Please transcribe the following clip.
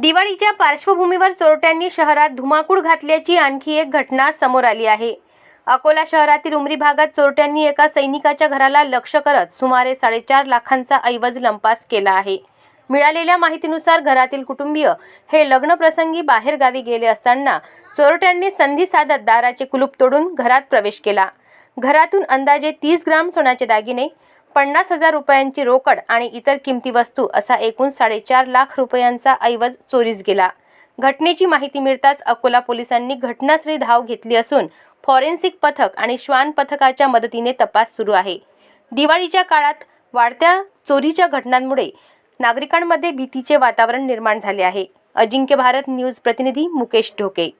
दिवाळीच्या पार्श्वभूमीवर चोरट्यांनी शहरात धुमाकूळ घातल्याची आणखी एक घटना समोर आली आहे. अकोला शहरातील उमरी भागात चोरट्यांनी एका सैनिकाच्या घराला लक्ष करत सुमारे साडेचार लाखांचा ऐवज लंपास केला आहे. मिळालेल्या माहितीनुसार घरातील कुटुंबीय हे लग्नप्रसंगी बाहेर गावी गेले असताना चोरट्यांनी संधी साधत दाराचे कुलूप तोडून घरात प्रवेश केला. घरातून अंदाजे तीस ग्राम सोन्याचे दागिने पन्नास हजार रुपयांची रोकड आणि इतर किमती वस्तू असा एकूण साडेचार लाख रुपयांचा ऐवज चोरीस गेला. घटनेची माहिती मिळताच अकोला पोलिसांनी घटनास्थळी धाव घेतली असून फॉरेन्सिक पथक आणि श्वान पथकाच्या मदतीने तपास सुरू आहे. दिवाळीच्या काळात वाढत्या चोरीच्या घटनांमुळे नागरिकांमध्ये भीतीचे वातावरण निर्माण झाले आहे. अजिंक्य भारत न्यूज प्रतिनिधी मुकेश ढोके.